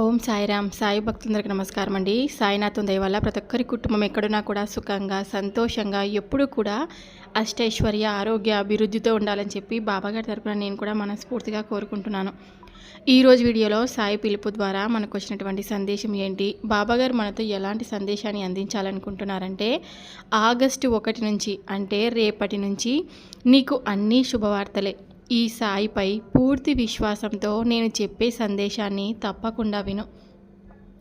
ఓం సాయిరామ్. సాయి భక్తులందరికీ నమస్కారం అండి. సాయినాథం దయ వల్ల ప్రతి ఒక్కరి కుటుంబం ఎక్కడున్నా కూడా సుఖంగా సంతోషంగా ఎప్పుడూ కూడా అష్టైశ్వర్య ఆరోగ్య అభివృద్ధితో ఉండాలని చెప్పి బాబాగారి తరపున నేను కూడా మనస్ఫూర్తిగా కోరుకుంటున్నాను. ఈరోజు వీడియోలో సాయి పిలుపు ద్వారా మనకు వచ్చినటువంటి సందేశం ఏంటి? బాబాగారు మనతో ఎలాంటి సందేశాన్ని అందించాలనుకుంటున్నారంటే ఆగస్టు ఒకటి నుంచి అంటే రేపటి నుంచి నీకు అన్ని శుభవార్తలే. ఈ సాయిపై పూర్తి విశ్వాసంతో నేను చెప్పే సందేశాన్ని తప్పకుండా విను.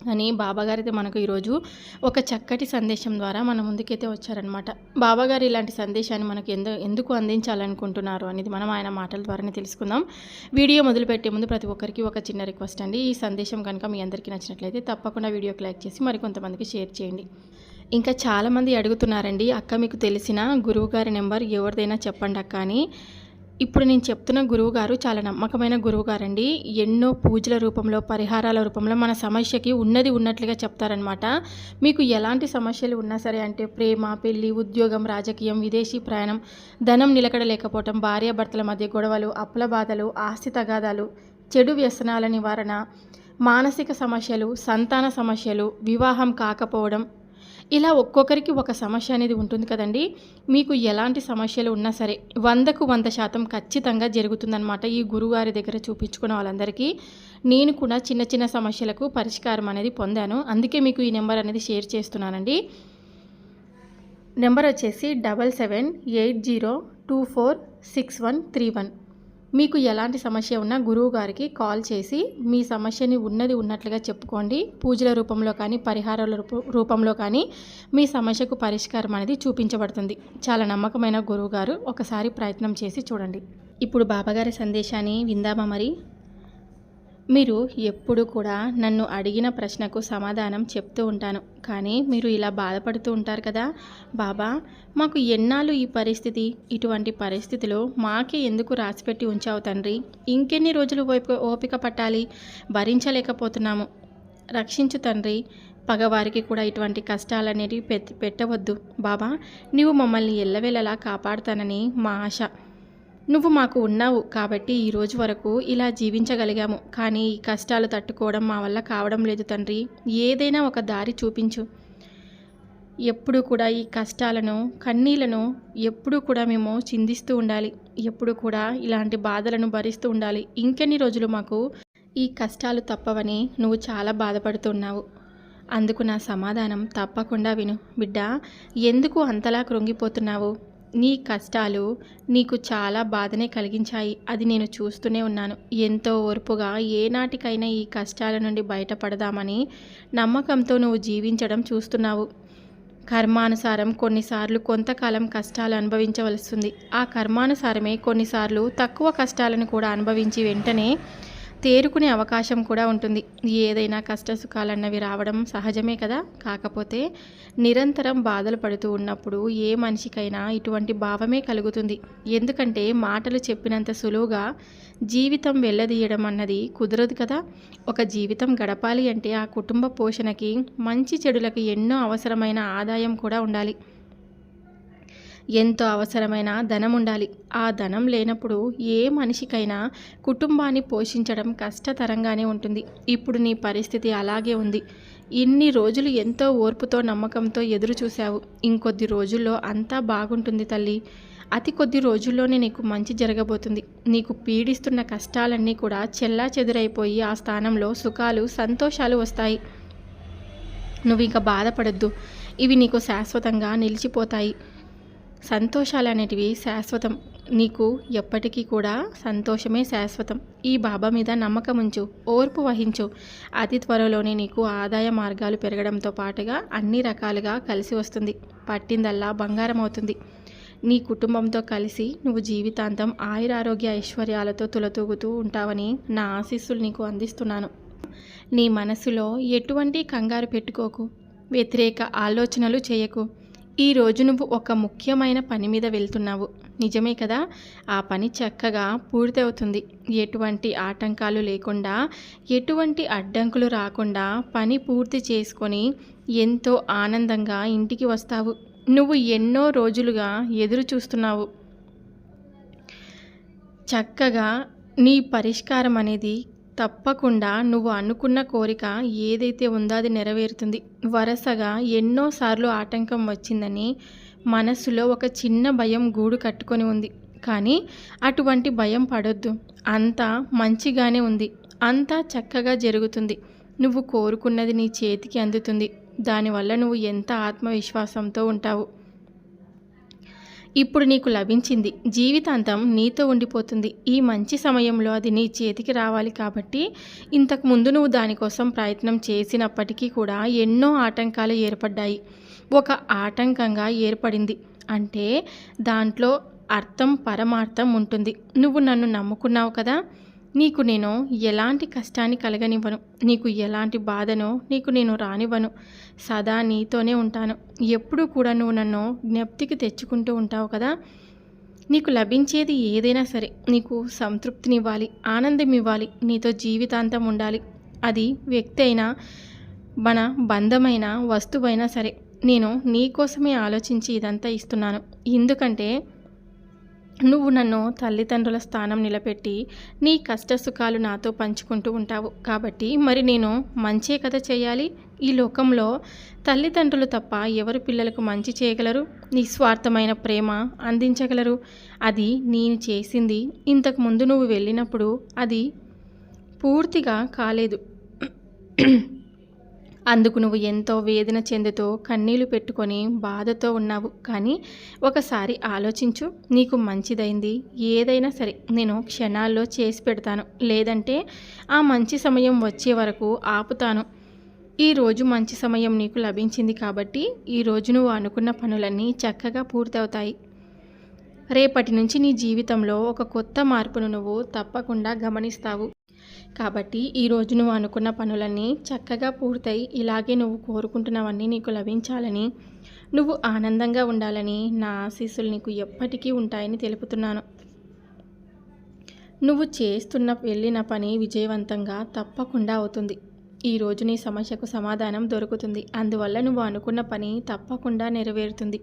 అని బాబాగారైతే మనకు ఈరోజు ఒక చక్కటి సందేశం ద్వారా మన ముందుకైతే వచ్చారనమాట బాబాగారు ఇలాంటి సందేశాన్ని మనకు ఎందు ఎందుకు అందించాలనుకుంటున్నారు అనేది మనం ఆయన మాటల ద్వారానే తెలుసుకుందాం. వీడియో మొదలుపెట్టే ముందు ప్రతి ఒక్కరికి ఒక చిన్న రిక్వెస్ట్ అండి. ఈ సందేశం కనుక మీ అందరికీ నచ్చినట్లయితే తప్పకుండా వీడియోకి లైక్ చేసి మరికొంతమందికి షేర్ చేయండి. ఇంకా చాలామంది అడుగుతున్నారండి అక్క మీకు తెలిసిన గురువుగారి నెంబర్ ఎవరిదైనా చెప్పండి అక్క అని. ఇప్పుడు నేను చెప్తున్న గురువు గారు చాలా నమ్మకమైన గురువుగారండి. ఎన్నో పూజల రూపంలో పరిహారాల రూపంలో మన సమస్యకి ఉన్నది ఉన్నట్లుగా చెప్తారనమాట మీకు ఎలాంటి సమస్యలు ఉన్నా సరే అంటే ప్రేమ పెళ్ళి ఉద్యోగం రాజకీయం విదేశీ ప్రయాణం ధనం నిలకడ లేకపోవటం భార్యాభర్తల మధ్య గొడవలు అప్పుల బాధలు ఆస్తి తగాదాలు చెడు వ్యసనాల నివారణ మానసిక సమస్యలు సంతాన సమస్యలు వివాహం కాకపోవడం ఇలా ఒక్కొక్కరికి ఒక సమస్య అనేది ఉంటుంది కదండి. మీకు ఎలాంటి సమస్యలు ఉన్నా సరే వందకు వంద శాతం ఖచ్చితంగా జరుగుతుందన్నమాట ఈ గురుగారి దగ్గర చూపించుకున్న వాళ్ళందరికీ. నేను కూడా చిన్న చిన్న సమస్యలకు పరిష్కారం అనేది పొందాను. అందుకే మీకు ఈ నెంబర్ అనేది షేర్ చేస్తున్నానండి. నెంబర్ వచ్చేసి double seven eight zero two four six one three one. మీకు ఎలాంటి సమస్య ఉన్నా గురువు గారికి కాల్ చేసి మీ సమస్యని ఉన్నది ఉన్నట్లుగా చెప్పుకోండి. పూజల రూపంలో కానీ పరిహారాల రూపంలో కానీ మీ సమస్యకు పరిష్కారం అనేది చూపించబడుతుంది. చాలా నమ్మకమైన గురువు గారు ఒకసారి ప్రయత్నం చేసి చూడండి. ఇప్పుడు బాబాగారి సందేశాన్ని విందామా మరి? మీరు ఎప్పుడు కూడా నన్ను అడిగిన ప్రశ్నకు సమాధానం చెప్తూ ఉంటాను. కానీ మీరు ఇలా బాధపడుతూ ఉంటారు కదా బాబా మాకు ఎన్నాళ్ళు ఈ పరిస్థితి? ఇటువంటి పరిస్థితిలో మాకే ఎందుకు రాసిపెట్టి ఉంచావు తండ్రి? ఇంకెన్ని రోజులు ఓపిక ఓపిక పట్టాలి? భరించలేకపోతున్నాము. రక్షించు తండ్రి పగవారికి కూడా ఇటువంటి కష్టాలనేవి పెట్ పెట్టవద్దు. బాబా నీవు మమ్మల్ని ఎల్లవేళలా కాపాడుతానని మా ఆశ. నువ్వు మాకు ఉన్నావు కాబట్టి ఈ రోజు వరకు ఇలా జీవించగలిగాము. కానీ ఈ కష్టాలు తట్టుకోవడం మా వల్ల కావడం లేదు తండ్రి. ఏదైనా ఒక దారి చూపించు. ఎప్పుడు కూడా ఈ కష్టాలను కన్నీళ్ళను ఎప్పుడు కూడా మేము చిందిస్తూ ఉండాలి. ఎప్పుడు కూడా ఇలాంటి బాధలను భరిస్తూ ఉండాలి. ఇంకెన్ని రోజులు మాకు ఈ కష్టాలు తప్పవని నువ్వు చాలా బాధపడుతున్నావు. అందుకు నా సమాధానం తప్పకుండా విను. బిడ్డ ఎందుకు అంతలా కృంగిపోతున్నావు? నీ కష్టాలు నీకు చాలా బాధనే కలిగించాయి. అది నేను చూస్తూనే ఉన్నాను. ఎంతో ఓర్పుగా ఏనాటికైనా ఈ కష్టాల నుండి బయటపడదామని నమ్మకంతో నువ్వు జీవించడం చూస్తున్నావు. కర్మానుసారం కొన్నిసార్లు కొంతకాలం కష్టాలు అనుభవించవలసింది ఆ కర్మానుసారమే కొన్నిసార్లు తక్కువ కష్టాలను కూడా అనుభవించి వెంటనే తేరుకునే అవకాశం కూడా ఉంటుంది. ఏదైనా కష్ట సుఖాలన్నవి రావడం సహజమే కదా? కాకపోతే నిరంతరం బాధలు పడుతూ ఉన్నప్పుడు ఏ మనిషికైనా ఇటువంటి భావమే కలుగుతుంది. ఎందుకంటే మాటలు చెప్పినంత సులువుగా జీవితం వెళ్ళదీయడం అన్నది కుదరదు కదా? ఒక జీవితం గడపాలి అంటే ఆ కుటుంబ పోషణకి మంచి చెడులకు ఎన్నో అవసరమైన ఆదాయం కూడా ఉండాలి. ఎంతో అవసరమైన ధనం ఉండాలి. ఆ ధనం లేనప్పుడు ఏ మనిషికైనా కుటుంబాన్ని పోషించడం కష్టతరంగానే ఉంటుంది. ఇప్పుడు నీ పరిస్థితి అలాగే ఉంది. ఇన్ని రోజులు ఎంతో ఓర్పుతో నమ్మకంతో ఎదురు చూశావు ఇంకొద్ది రోజుల్లో అంతా బాగుంటుంది తల్లి. అతి కొద్ది రోజుల్లోనే నీకు మంచి జరగబోతుంది. నీకు పీడిస్తున్న కష్టాలన్నీ కూడా చెల్లా చెదురైపోయి ఆ స్థానంలో సుఖాలు సంతోషాలు వస్తాయి. నువ్వు ఇంకా బాధపడద్దు. ఇవి నీకు శాశ్వతంగా నిలిచిపోతాయి. సంతోషాలు అనేటివి శాశ్వతం. నీకు ఎప్పటికీ కూడా సంతోషమే శాశ్వతం. ఈ బాబా మీద నమ్మకం ఉంచు ఓర్పు వహించు. అతి త్వరలోనే నీకు ఆదాయ మార్గాలు పెరగడంతో పాటుగా అన్ని రకాలుగా కలిసి వస్తుంది. పట్టిందల్లా బంగారం అవుతుంది నీ కుటుంబంతో కలిసి నువ్వు జీవితాంతం ఆయురారోగ్య ఐశ్వర్యాలతో తులతూగుతూ ఉంటావని నా ఆశీస్సులు నీకు అందిస్తున్నాను. నీ మనసులో ఎటువంటి కంగారు పెట్టుకోకు. వ్యతిరేక ఆలోచనలు చేయకు. ఈ రోజు నువ్వు ఒక ముఖ్యమైన పని మీద వెళ్తున్నావు. నిజమే కదా? ఆ పని చక్కగా పూర్తవుతుంది. ఎటువంటి ఆటంకాలు లేకుండా ఎటువంటి అడ్డంకులు రాకుండా పని పూర్తి చేసుకొని ఎంతో ఆనందంగా ఇంటికి వస్తావు. నువ్వు ఎన్నో రోజులుగా ఎదురు చూస్తున్నావు. చక్కగా నీ పరిష్కారం అనేది తప్పకుండా నువ్వు అనుకున్న కోరిక ఏదైతే ఉందో అది నెరవేరుతుంది. వరుసగా ఎన్నోసార్లు ఆటంకం వచ్చిందని మనసులో ఒక చిన్న భయం గూడు కట్టుకొని ఉంది. కానీ అటువంటి భయం పడొద్దు. అంతా మంచిగానే ఉంది. అంతా చక్కగా జరుగుతుంది. నువ్వు కోరుకున్నది నీ చేతికి అందుతుంది. దానివల్ల నువ్వు ఎంత ఆత్మవిశ్వాసంతో ఉంటావు? ఇప్పుడు నీకు లభించింది. జీవితాంతం నీతో ఉండిపోతుంది. ఈ మంచి సమయంలో అది నీ చేతికి రావాలి కాబట్టి ఇంతకు ముందు నువ్వు దానికోసం ప్రయత్నం చేసినప్పటికీ కూడా ఎన్నో ఆటంకాలు ఏర్పడ్డాయి. ఒక ఆటంకంగా ఏర్పడింది. అంటే దాంట్లో అర్థం పరమార్థం ఉంటుంది. నువ్వు నన్ను నమ్ముకున్నావు కదా? నీకు నేను ఎలాంటి కష్టాన్ని కలగనివ్వను. నీకు ఎలాంటి బాధనో నీకు నేను రానివ్వను. సదా నీతోనే ఉంటాను. ఎప్పుడూ కూడా నువ్వు నన్ను జ్ఞప్తికి తెచ్చుకుంటూ ఉంటావు కదా? నీకు లభించేది ఏదైనా సరే నీకు సంతృప్తినివ్వాలి ఆనందం ఇవ్వాలి నీతో జీవితాంతం ఉండాలి. అది వ్యక్తి అయినా మన బంధమైన వస్తువైనా సరే నేను నీ కోసమే ఆలోచించి ఇదంతా ఇస్తున్నాను. ఎందుకంటే నువ్వు నన్ను తల్లిదండ్రుల స్థానం నిలబెట్టి నీ కష్ట సుఖాలు నాతో పంచుకుంటూ ఉంటావు. కాబట్టి మరి నేను మంచే కథ చేయాలి? ఈ లోకంలో తల్లిదండ్రులు తప్ప ఎవరు పిల్లలకు మంచి చేయగలరు? నిస్వార్థమైన ప్రేమ అందించగలరు? అది నేను చేసింది. ఇంతకు ముందు నువ్వు వెళ్ళినప్పుడు అది పూర్తిగా కాలేదు. అందుకు నువ్వు ఎంతో వేదన చెందుతూ కన్నీళ్ళు పెట్టుకొని బాధతో ఉన్నావు. కానీ ఒకసారి ఆలోచించు నీకు మంచిదైంది. ఏదైనా సరే నేను క్షణాల్లో చేసి పెడతాను. లేదంటే ఆ మంచి సమయం వచ్చే వరకు ఆపుతాను. ఈరోజు మంచి సమయం నీకు లభించింది కాబట్టి ఈరోజు నువ్వు అనుకున్న పనులన్నీ చక్కగా పూర్తవుతాయి. రేపటి నుంచి నీ జీవితంలో ఒక కొత్త మార్పును నువ్వు తప్పకుండా గమనిస్తావు. కాబట్టి ఈరోజు నువ్వు అనుకున్న పనులన్నీ చక్కగా పూర్తయి ఇలాగే నువ్వు కోరుకుంటున్నవన్నీ నీకు లభించాలని నువ్వు ఆనందంగా ఉండాలని నా ఆశీస్సులు నీకు ఎప్పటికీ ఉంటాయని తెలుపుతున్నాను. నువ్వు చేస్తున్న వెళ్ళిన పని విజయవంతంగా తప్పకుండా అవుతుంది. ఈరోజు నీ సమస్యకు సమాధానం దొరుకుతుంది. అందువల్ల నువ్వు అనుకున్న పని తప్పకుండా నెరవేరుతుంది.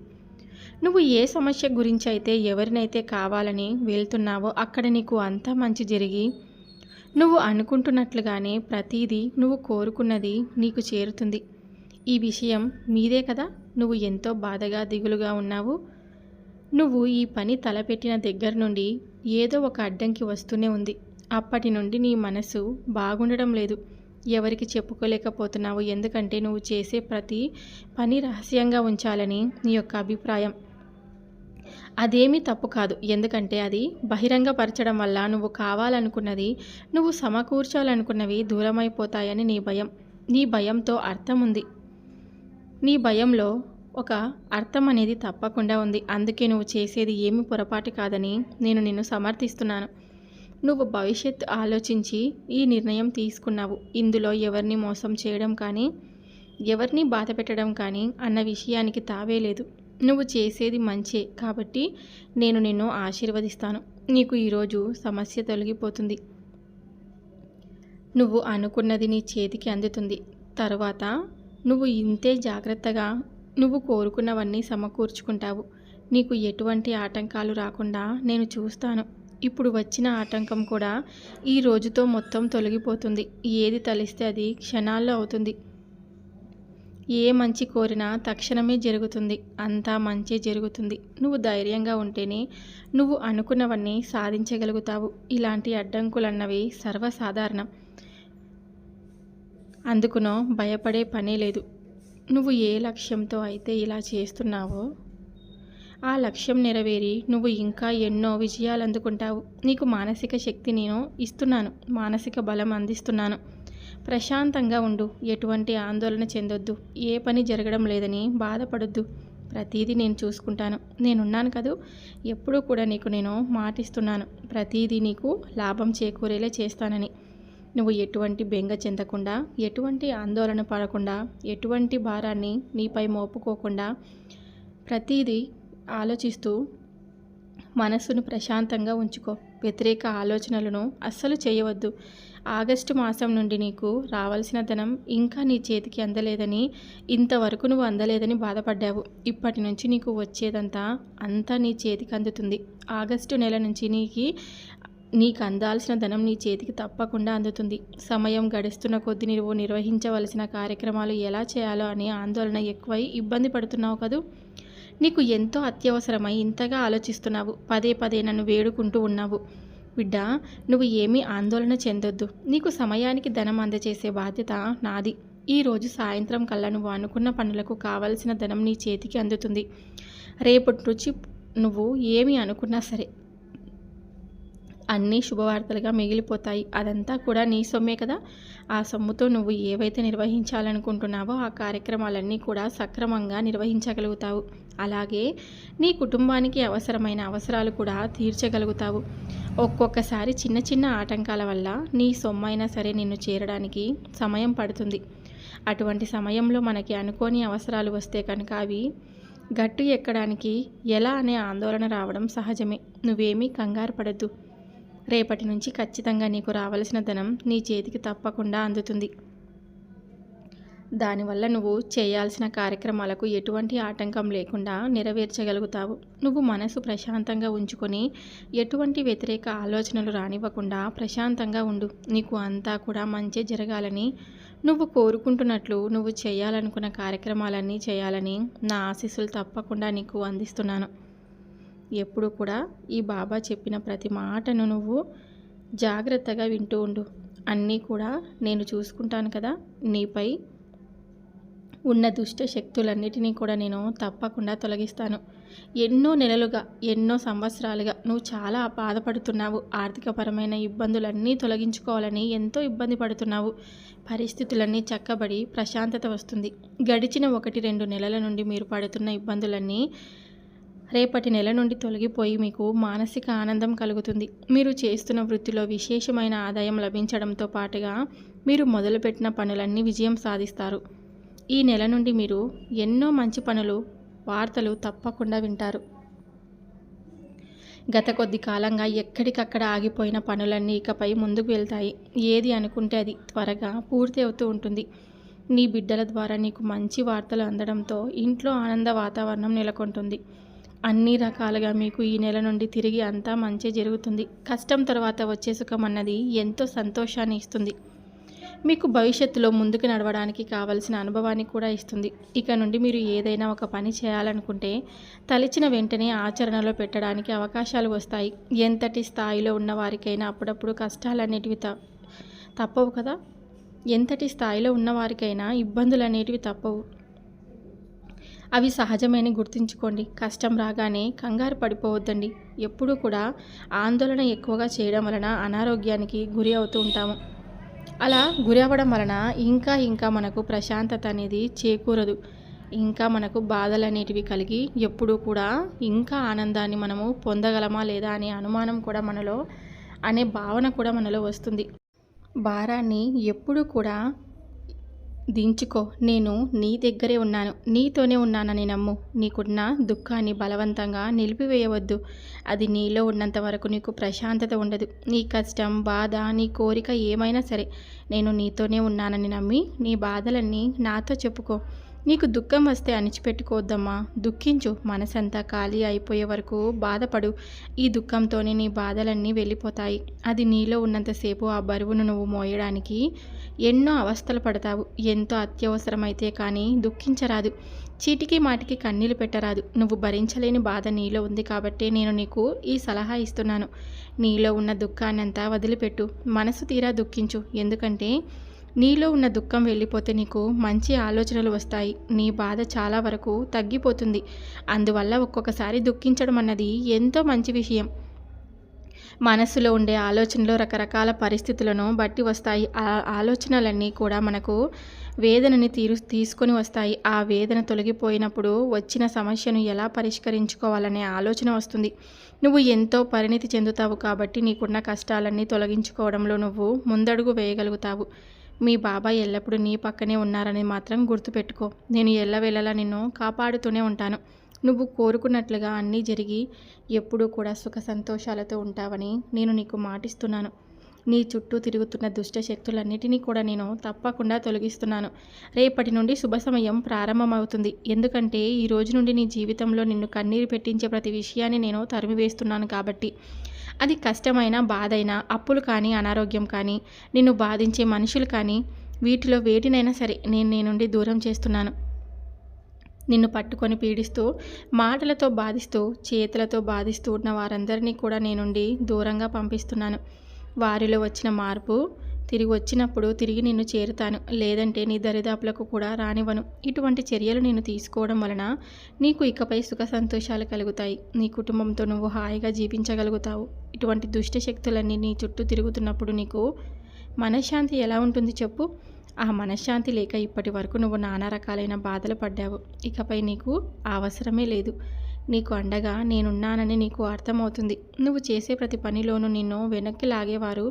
నువ్వు ఏ సమస్య గురించి అయితే ఎవరినైతే కావాలని వెళ్తున్నావో అక్కడ నీకు అంతా మంచి జరిగి నువ్వు అనుకుంటున్నట్లుగానే ప్రతిదీ నువ్వు కోరుకున్నది నీకు చేరుతుంది. ఈ విషయం మీదే కదా? నువ్వు ఎంతో బాధగా దిగులుగా ఉన్నావు. నువ్వు ఈ పని తలపెట్టిన దగ్గర నుండి ఏదో ఒక అడ్డంకి వస్తూనే ఉంది. అప్పటి నుండి నీ మనసు బాగుండడం లేదు. ఎవరికి చెప్పుకోలేకపోతున్నావు. ఎందుకంటే నువ్వు చేసే ప్రతి పని రహస్యంగా ఉంచాలని నీ యొక్క అభిప్రాయం. అదేమీ తప్పు కాదు. ఎందుకంటే అది బహిరంగపరచడం వల్ల నువ్వు కావాలనుకున్నది నువ్వు సమకూర్చాలనుకున్నవి దూరమైపోతాయని నీ భయం. నీ భయంతో అర్థం ఉంది. నీ భయంలో ఒక అర్థం అనేది తప్పకుండా ఉంది. అందుకే నువ్వు చేసేది ఏమి పొరపాటు కాదని నేను నిన్ను సమర్థిస్తున్నాను. నువ్వు భవిష్యత్ ఆలోచించి ఈ నిర్ణయం తీసుకున్నావు. ఇందులో ఎవరిని మోసం చేయడం కానీ ఎవరిని బాధ పెట్టడం కానీ అన్న విషయానికి తావే లేదు. నువ్వు చేసేది మంచే కాబట్టి నేను నిన్ను ఆశీర్వదిస్తాను. నీకు ఈరోజు సమస్య తొలగిపోతుంది. నువ్వు అనుకున్నది నీ చేతికి అందుతుంది. తర్వాత నువ్వు ఇంతే జాగ్రత్తగా నువ్వు కోరుకున్నవన్నీ సమకూర్చుకుంటావు. నీకు ఎటువంటి ఆటంకాలు రాకుండా నేను చూస్తాను. ఇప్పుడు వచ్చిన ఆటంకం కూడా ఈ రోజుతో మొత్తం తొలగిపోతుంది. ఏది తలిస్తే అది క్షణాల్లో అవుతుంది. ఏ మంచి కోరినా తక్షణమే జరుగుతుంది. అంతా మంచి జరుగుతుంది. నువ్వు ధైర్యంగా ఉంటేనే నువ్వు అనుకున్నవన్నీ సాధించగలుగుతావు. ఇలాంటి అడ్డంకులన్నవి సర్వసాధారణం. అందుకునో భయపడే పనే లేదు. నువ్వు ఏ లక్ష్యంతో అయితే ఇలా చేస్తున్నావో ఆ లక్ష్యం నెరవేరి నువ్వు ఇంకా ఎన్నో విజయాలు అందుకుంటావు నీకు మానసిక శక్తి నేను ఇస్తున్నాను. మానసిక బలం అందిస్తున్నాను. ప్రశాంతంగా ఉండు. ఎటువంటి ఆందోళన చెందొద్దు. ఏ పని జరగడం లేదని బాధపడొద్దు. ప్రతీదీ నేను చూసుకుంటాను. నేనున్నాను కదూ? ఎప్పుడూ కూడా నీకు నేను మాటిస్తున్నాను. ప్రతీదీ నీకు లాభం చేకూరేలా చేస్తానని. నువ్వు ఎటువంటి బెంగ చెందకుండా ఎటువంటి ఆందోళన పడకుండా ఎటువంటి భారాన్ని నీపై మోపుకోకుండా ప్రతీదీ ఆలోచిస్తూ మనస్సును ప్రశాంతంగా ఉంచుకో. వ్యతిరేక ఆలోచనలను అస్సలు చేయవద్దు. ఆగస్టు మాసం నుండి నీకు రావాల్సిన ధనం ఇంకా నీ చేతికి అందలేదని ఇంతవరకు నువ్వు అందలేదని బాధపడ్డావు. ఇప్పటి నుంచి నీకు వచ్చేదంతా అంతా నీ చేతికి అందుతుంది. ఆగస్టు నెల నుంచి నీకు నీకు అందాల్సిన ధనం నీ చేతికి తప్పకుండా అందుతుంది. సమయం గడుస్తున్న కొద్దీ నువ్వు నిర్వహించవలసిన కార్యక్రమాలు ఎలా చేయాలో అని ఆందోళన ఎక్కువై ఇబ్బంది పడుతున్నావు కదూ? నీకు ఎంతో అత్యవసరమై ఇంతగా ఆలోచిస్తున్నావు. పదే పదే నన్ను వేడుకుంటూ ఉన్నావు. బిడ్డ నువ్వు ఏమీ ఆందోళన చెందొద్దు. నీకు సమయానికి ధనం అందజేసే బాధ్యత నాది. ఈరోజు సాయంత్రం కల్లా నువ్వు అనుకున్న పనులకు కావలసిన ధనం నీ చేతికి అందుతుంది. రేపటి నుంచి నువ్వు ఏమి అనుకున్నా సరే అన్నీ శుభవార్తలుగా మిగిలిపోతాయి. అదంతా కూడా నీ సొమ్మే కదా? ఆ సొమ్ముతో నువ్వు ఏవైతే నిర్వహించాలనుకుంటున్నావో ఆ కార్యక్రమాలన్నీ కూడా సక్రమంగా నిర్వహించగలుగుతావు. అలాగే నీ కుటుంబానికి అవసరమైన అవసరాలు కూడా తీర్చగలుగుతావు. ఒక్కొక్కసారి చిన్న చిన్న ఆటంకాల వల్ల నీ సొమ్మైనా సరే నిన్ను చేరడానికి సమయం పడుతుంది. అటువంటి సమయంలో మనకి అనుకోని అవసరాలు వస్తే కనుక అవి గట్టు ఎక్కడానికి ఎలా అనే ఆందోళన రావడం సహజమే. నువ్వేమీ కంగారు పడద్దు. రేపటి నుంచి ఖచ్చితంగా నీకు రావలసిన ధనం నీ చేతికి తప్పకుండా అందుతుంది. దానివల్ల నువ్వు చేయాల్సిన కార్యక్రమాలకు ఎటువంటి ఆటంకం లేకుండా నెరవేర్చగలుగుతావు. నువ్వు మనసు ప్రశాంతంగా ఉంచుకొని ఎటువంటి వ్యతిరేక ఆలోచనలు రానివ్వకుండా ప్రశాంతంగా ఉండు. నీకు అంతా కూడా మంచి జరగాలని నువ్వు కోరుకుంటున్నట్లు నువ్వు చేయాలనుకున్న కార్యక్రమాలన్నీ చేయాలని నా ఆశీస్సులు తప్పకుండా నీకు అందిస్తున్నాను. ఎప్పుడు కూడా ఈ బాబా చెప్పిన ప్రతి మాటను నువ్వు జాగ్రత్తగా వింటూ ఉండు. అన్నీ కూడా నేను చూసుకుంటాను కదా. నీపై ఉన్న దుష్ట శక్తులన్నిటినీ కూడా నేను తప్పకుండా తొలగిస్తాను. ఎన్నో నెలలుగా ఎన్నో సంవత్సరాలుగా నువ్వు చాలా బాధపడుతున్నావు. ఆర్థికపరమైన ఇబ్బందులన్నీ తొలగించుకోవాలని ఎంతో ఇబ్బంది పడుతున్నావు. పరిస్థితులన్నీ చక్కబడి ప్రశాంతత వస్తుంది. గడిచిన ఒకటి రెండు నెలల నుండి మీరు పడుతున్న ఇబ్బందులన్నీ రేపటి నెల నుండి తొలగిపోయి మీకు మానసిక ఆనందం కలుగుతుంది. మీరు చేస్తున్న వృత్తిలో విశేషమైన ఆదాయం లభించడంతో పాటుగా మీరు మొదలుపెట్టిన పనులన్నీ విజయం సాధిస్తారు. ఈ నెల నుండి మీరు ఎన్నో మంచి పనులు వార్తలు తప్పకుండా వింటారు. గత కొద్ది కాలంగా ఎక్కడికక్కడ ఆగిపోయిన పనులన్నీ ఇకపై ముందుకు వెళ్తాయి. ఏది అనుకుంటే అది త్వరగా పూర్తి అవుతూ ఉంటుంది. నీ బిడ్డల ద్వారా నీకు మంచి వార్తలు అందడంతో ఇంట్లో ఆనంద వాతావరణం నెలకొంటుంది. అన్ని రకాలుగా మీకు ఈ నెల నుండి తిరిగి అంతా మంచి జరుగుతుంది. కష్టం తర్వాత వచ్చే సుఖం అన్నది ఎంతో సంతోషాన్ని ఇస్తుంది. మీకు భవిష్యత్తులో ముందుకు నడవడానికి కావలసిన అనుభవాన్ని కూడా ఇస్తుంది. ఇక నుండి మీరు ఏదైనా ఒక పని చేయాలనుకుంటే తలిచిన వెంటనే ఆచరణలో పెట్టడానికి అవకాశాలు వస్తాయి. ఎంతటి స్థాయిలో ఉన్న వారికైనా అప్పుడప్పుడు కష్టాలన్నిటివి త తప్పవు కదా? ఎంతటి స్థాయిలో ఉన్నవారికైనా ఇబ్బందులు అనేటివి తప్పవు. అవి సహజమని గుర్తుంచుకోండి. కష్టం రాగానే కంగారు పడిపోవద్దండి. ఎప్పుడూ కూడా ఆందోళన ఎక్కువగా చేయడం వలన అనారోగ్యానికి గురి అవుతూ ఉంటాము. అలా గురి అవ్వడం వలన ఇంకా ఇంకా మనకు ప్రశాంతత అనేది చేకూరదు. ఇంకా మనకు బాధలు అనేటివి కలిగి ఎప్పుడూ కూడా ఇంకా ఆనందాన్ని మనము పొందగలమా లేదా అనే అనుమానం కూడా మనలో అనే భావన కూడా మనలో వస్తుంది. భారాన్ని ఎప్పుడూ కూడా దించుకో. నేను నీ దగ్గరే ఉన్నాను. నీతోనే ఉన్నానని నమ్ము. నీకున్న దుఃఖాన్ని బలవంతంగా నిలిపివేయవద్దు. అది నీలో ఉన్నంత వరకు నీకు ప్రశాంతత ఉండదు. నీ కష్టం బాధ నీ కోరిక ఏమైనా సరే నేను నీతోనే ఉన్నానని నమ్మి నీ బాధలన్నీ నాతో చెప్పుకో. నీకు దుఃఖం వస్తే అణిచిపెట్టుకోవద్దమ్మా. దుఃఖించు. మనసంతా ఖాళీ అయిపోయే వరకు బాధపడు. ఈ దుఃఖంతోనే నీ బాధలన్నీ వెళ్ళిపోతాయి. అది నీలో ఉన్నంతసేపు ఆ బరువును నువ్వు మోయడానికి ఎన్నో అవస్థలు పడతావు. ఎంతో అత్యవసరమైతే కానీ దుఃఖించరాదు. చీటికి మాటికి కన్నీళ్ళు పెట్టరాదు. నువ్వు భరించలేని బాధ నీలో ఉంది కాబట్టి నేను నీకు ఈ సలహా ఇస్తున్నాను. నీలో ఉన్న దుఃఖాన్నంతా వదిలిపెట్టు. మనసు తీరా దుఃఖించు. ఎందుకంటే నీలో ఉన్న దుఃఖం వెళ్ళిపోతే నీకు మంచి ఆలోచనలు వస్తాయి. నీ బాధ చాలా వరకు తగ్గిపోతుంది. అందువల్ల ఒక్కొక్కసారి దుఃఖించడం అన్నది ఎంతో మంచి విషయం. మనసులో ఉండే ఆలోచనలు రకరకాల పరిస్థితులను బట్టి వస్తాయి. ఆ ఆలోచనలన్నీ కూడా మనకు వేదనని తీరు తీసుకొని వస్తాయి. ఆ వేదన తొలగిపోయినప్పుడు వచ్చిన సమస్యను ఎలా పరిష్కరించుకోవాలనే ఆలోచన వస్తుంది. నువ్వు ఎంతో పరిణితి చెందుతావు కాబట్టి నీకున్న కష్టాలన్నీ తొలగించుకోవడంలో నువ్వు ముందడుగు వేయగలుగుతావు. మీ బాబాయ్ ఎల్లప్పుడూ నీ పక్కనే ఉన్నారని మాత్రం గుర్తుపెట్టుకో. నేను ఎల్లవేళలా నిన్ను కాపాడుతూనే ఉంటాను. నువ్వు కోరుకున్నట్లుగా అన్నీ జరిగి ఎప్పుడూ కూడా సుఖ సంతోషాలతో ఉంటావని నేను నీకు మాటిస్తున్నాను. నీ చుట్టూ తిరుగుతున్న దుష్ట శక్తులన్నిటినీ కూడా నేను తప్పకుండా తొలగిస్తున్నాను. రేపటి నుండి శుభ సమయం ప్రారంభమవుతుంది. ఎందుకంటే ఈ రోజు నుండి నీ జీవితంలో నిన్ను కన్నీరు పెట్టించే ప్రతి విషయాన్ని నేను తరిమివేస్తున్నాను కాబట్టి. అది కష్టమైన బాధైనా అప్పులు కానీ అనారోగ్యం కానీ నిన్ను బాధించే మనుషులు కానీ వీటిలో వేటినైనా సరే నేను నీ నుండి దూరం చేస్తున్నాను. నిన్ను పట్టుకొని పీడిస్తూ మాటలతో బాధిస్తూ చేతులతో బాధిస్తూ ఉన్న వారందరినీ కూడా నేను దూరంగా పంపిస్తున్నాను. వారిలో వచ్చిన మార్పు తిరిగి వచ్చినప్పుడు తిరిగి నిన్ను చేరుతాను. లేదంటే నీ దరిదాపులకు కూడా రానివ్వను. ఇటువంటి చర్యలు నేను తీసుకోవడం వలన నీకు ఇకపై సుఖ సంతోషాలు కలుగుతాయి. నీ కుటుంబంతో నువ్వు హాయిగా జీవించగలుగుతావు. ఇటువంటి దుష్ట శక్తులన్నీ నీ చుట్టూ తిరుగుతున్నప్పుడు నీకు మనశ్శాంతి ఎలా ఉంటుంది చెప్పు? ఆ మనశ్శాంతి లేక ఇప్పటి వరకు నువ్వు నానా రకాలైన బాధలు పడ్డావు. ఇకపై నీకు అవసరమే లేదు. నీకు అండగా నేనున్నానని నీకు అర్థమవుతుంది. నువ్వు చేసే ప్రతి పనిలోనూ నిన్ను వెనక్కి లాగేవారు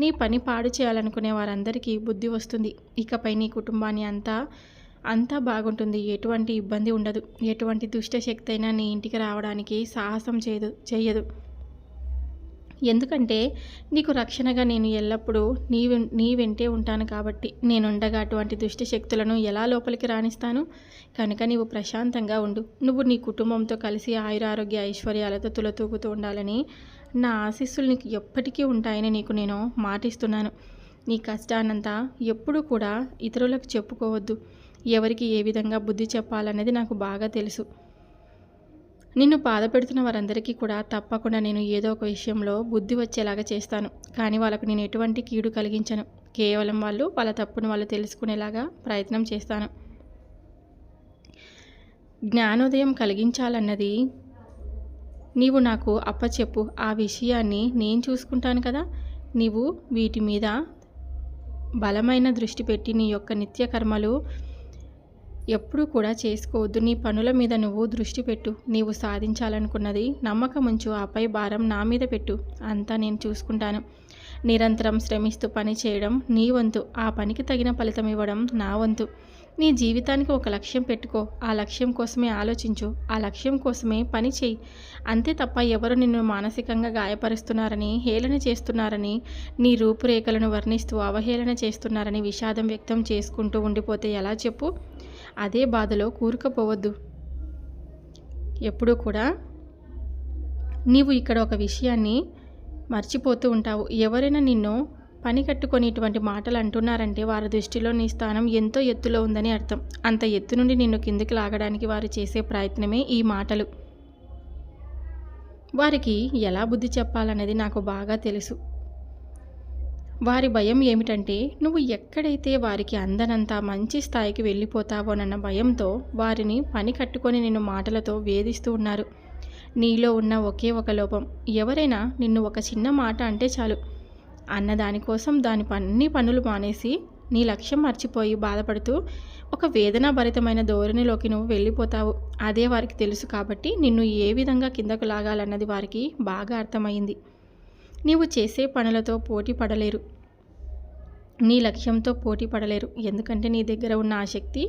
నీ పని పాడు చేయాలనుకునే వారందరికీ బుద్ధి వస్తుంది. ఇకపై నీ కుటుంబాన్ని అంతా అంతా బాగుంటుంది. ఎటువంటి ఇబ్బంది ఉండదు. ఎటువంటి దుష్ట శక్తి అయినా నీ ఇంటికి రావడానికి సాహసం చేయదు చేయదు ఎందుకంటే నీకు రక్షణగా నేను ఎల్లప్పుడూ నీ నీ వెంటే ఉంటాను కాబట్టి నేనుండగా అటువంటి దుష్ట శక్తులను ఎలా లోపలికి రాణిస్తాను కనుక నీవు ప్రశాంతంగా ఉండు. నువ్వు నీ కుటుంబంతో కలిసి ఆయురారోగ్య ఐశ్వర్యాలతో తులతూగుతూ ఉండాలని నా ఆశీస్సులు నీకు ఎప్పటికీ ఉంటాయని నీకు నేను మాటిస్తున్నాను. నీ కష్టానంతా ఎప్పుడూ కూడా ఇతరులకు చెప్పుకోవద్దు. ఎవరికి ఏ విధంగా బుద్ధి చెప్పాలనేది నాకు బాగా తెలుసు. నిన్ను బాధ పెడుతున్న వారందరికీ కూడా తప్పకుండా నేను ఏదో ఒక విషయంలో బుద్ధి వచ్చేలాగా చేస్తాను. కానీ వాళ్ళకు నేను ఎటువంటి కీడు కలిగించను. కేవలం వాళ్ళు వాళ్ళ తప్పును వాళ్ళు తెలుసుకునేలాగా ప్రయత్నం చేస్తాను. జ్ఞానోదయం కలిగించాలన్నది నీవు నాకు అప్పచెప్పు. ఆ విషయాన్ని నేను చూసుకుంటాను కదా. నీవు వీటి మీద బలమైన దృష్టి పెట్టి నీ యొక్క నిత్య కర్మలు ఎప్పుడూ కూడా చేసుకోవద్దు. నీ పనుల మీద నువ్వు దృష్టి పెట్టు. నీవు సాధించాలనుకున్నది నమ్మకం ఉంచు ఆపై భారం నా మీద పెట్టు. అంతా నేను చూసుకుంటాను. నిరంతరం శ్రమిస్తూ పని చేయడం నీ వంతు. ఆ పనికి తగిన ఫలితం ఇవ్వడం నా వంతు. నీ జీవితానికి ఒక లక్ష్యం పెట్టుకో. ఆ లక్ష్యం కోసమే ఆలోచించు. ఆ లక్ష్యం కోసమే పని చేయి. అంతే తప్ప ఎవరు నిన్ను మానసికంగా గాయపరుస్తున్నారని హేళన చేస్తున్నారని నీ రూపురేఖలను వర్ణిస్తూ అవహేళన చేస్తున్నారని విషాదం వ్యక్తం చేసుకుంటూ ఉండిపోతే ఎలా చెప్పు? అదే బాధలో కూరుకుపోవద్దు. ఎప్పుడూ కూడా నీవు ఇక్కడ ఒక విషయాన్ని మర్చిపోతూ ఉంటావు. ఎవరైనా నిన్ను పని కట్టుకొని ఇటువంటి మాటలు అంటున్నారంటే వారి దృష్టిలో నీ స్థానం ఎంతో ఎత్తులో ఉందని అర్థం. అంత ఎత్తు నుండి నిన్ను కిందికి లాగడానికి వారు చేసే ప్రయత్నమే ఈ మాటలు. వారికి ఎలా బుద్ధి చెప్పాలనేది నాకు బాగా తెలుసు. వారి భయం ఏమిటంటే నువ్వు ఎక్కడైతే వారికి అందనంత మంచి స్థాయికి వెళ్ళిపోతావోనన్న భయంతో వారిని పని కట్టుకొని నిన్ను మాటలతో వేధిస్తూ ఉన్నారు. నీలో ఉన్న ఒకే ఒక లోపం. ఎవరైనా నిన్ను ఒక చిన్న మాట అంటే చాలు. అన్న దానికోసం దాని అన్ని పనులు మానేసి నీ లక్ష్యం మర్చిపోయి బాధపడుతూ ఒక వేదనాభరితమైన ధోరణిలోకి నువ్వు వెళ్ళిపోతావు. అదే వారికి తెలుసు కాబట్టి నిన్ను ఏ విధంగా కిందకు లాగాలన్నది వారికి బాగా అర్థమైంది నీవు చేసే పనులతో పోటీ పడలేరు. నీ లక్ష్యంతో పోటీ పడలేరు. ఎందుకంటే నీ దగ్గర ఉన్న ఆసక్తి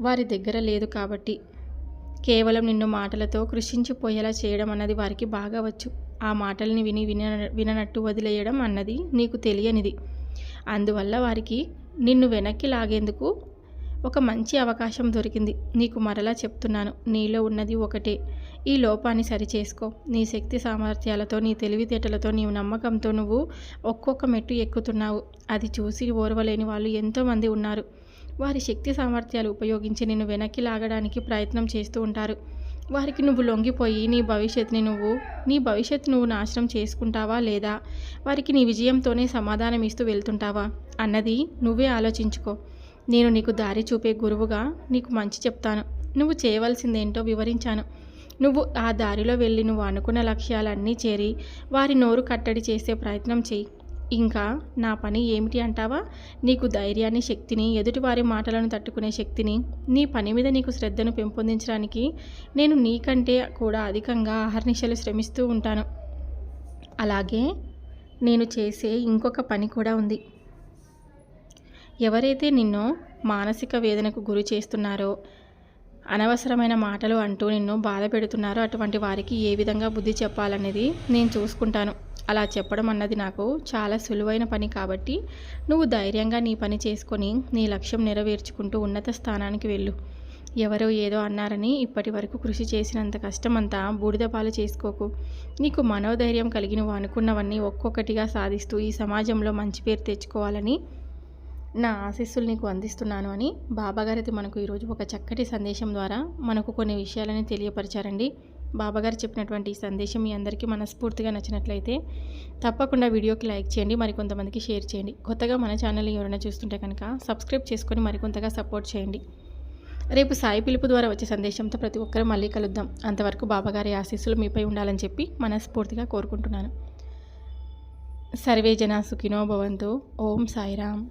వారి దగ్గర లేదు కాబట్టి. కేవలం నిన్ను మాటలతో కృషించిపోయేలా చేయడం అన్నది వారికి బాగా వచ్చు. ఆ మాటల్ని విని విన విననట్టు వదిలేయడం అన్నది నీకు తెలియనిది. అందువల్ల వారికి నిన్ను వెనక్కి లాగేందుకు ఒక మంచి అవకాశం దొరికింది. నీకు మరలా చెప్తున్నాను. నీలో ఉన్నది ఒకటే. ఈ లోపాన్ని సరిచేసుకో నీ శక్తి సామర్థ్యాలతో నీ తెలివితేటలతో నీవు నమ్మకంతో నువ్వు ఒక్కొక్క మెట్టు ఎక్కుతున్నావు. అది చూసి ఓర్వలేని వాళ్ళు ఎంతోమంది ఉన్నారు. వారి శక్తి సామర్థ్యాలు ఉపయోగించి నిన్ను వెనక్కి లాగడానికి ప్రయత్నం చేస్తూ ఉంటారు. వారికి నువ్వు లొంగిపోయి నీ భవిష్యత్తుని నువ్వు నీ భవిష్యత్తు నువ్వు నాశనం చేసుకుంటావా లేదా? వారికి నీ విజయంతోనే సమాధానం ఇస్తూ వెళ్తుంటావా? అన్నది నువ్వే ఆలోచించుకో. నేను నీకు దారి చూపే గురువుగా నీకు మంచి చెప్తాను. నువ్వు చేయవలసిందేంటో వివరించాను. నువ్వు ఆ దారిలో వెళ్ళి నువ్వు అనుకున్న లక్ష్యాలన్నీ చేరి వారి నోరు కట్టడి చేసే ప్రయత్నం చేయి. ఇంకా నా పని ఏమిటి అంటావా? నీకు ధైర్యాన్ని శక్తిని ఎదుటివారి మాటలను తట్టుకునే శక్తిని నీ పని మీద నీకు శ్రద్ధను పెంపొందించడానికి నేను నీకంటే కూడా అధికంగా అహర్నిశలు శ్రమిస్తూ ఉంటాను. అలాగే నేను చేసే ఇంకొక పని కూడా ఉంది. ఎవరైతే నిన్ను మానసిక వేదనకు గురి చేస్తున్నారో అనవసరమైన మాటలు అంటూ నిన్ను బాధ పెడుతున్నారో. అటువంటి వారికి ఏ విధంగా బుద్ధి చెప్పాలనేది నేను చూసుకుంటాను. అలా చెప్పడం అన్నది నాకు చాలా సులువైన పని కాబట్టి నువ్వు ధైర్యంగా నీ పని చేసుకొని నీ లక్ష్యం నెరవేర్చుకుంటూ ఉన్నత స్థానానికి వెళ్ళు. ఎవరో ఏదో అన్నారని ఇప్పటి వరకు కృషి చేసినంత కష్టమంతా బూడిదపాలు చేసుకోకు. నీకు మనోధైర్యం కలిగి నువ్వు అనుకున్నవన్నీ ఒక్కొక్కటిగా సాధిస్తూ ఈ సమాజంలో మంచి పేరు తెచ్చుకోవాలని నా ఆశీస్సులు నీకు అందిస్తున్నాను అని బాబాగారైతే మనకు ఈరోజు ఒక చక్కటి సందేశం ద్వారా మనకు కొన్ని విషయాలని తెలియపరిచారండి. బాబాగారు చెప్పినటువంటి ఈ సందేశం మీ అందరికీ మనస్ఫూర్తిగా నచ్చినట్లయితే తప్పకుండా వీడియోకి లైక్ చేయండి మరికొంతమందికి షేర్ చేయండి. కొత్తగా మన ఛానల్ ఎవరైనా చూస్తుంటే కనుక సబ్స్క్రైబ్ చేసుకొని మరికొంతగా సపోర్ట్ చేయండి. రేపు సాయి పిలుపు ద్వారా వచ్చే సందేశంతో ప్రతి ఒక్కరూ మళ్ళీ కలుద్దాం. అంతవరకు బాబాగారి ఆశీస్సులు మీపై ఉండాలని చెప్పి మనస్ఫూర్తిగా కోరుకుంటున్నాను. సర్వే జనా సుఖినో భవంతు. ఓం సాయిరామ్.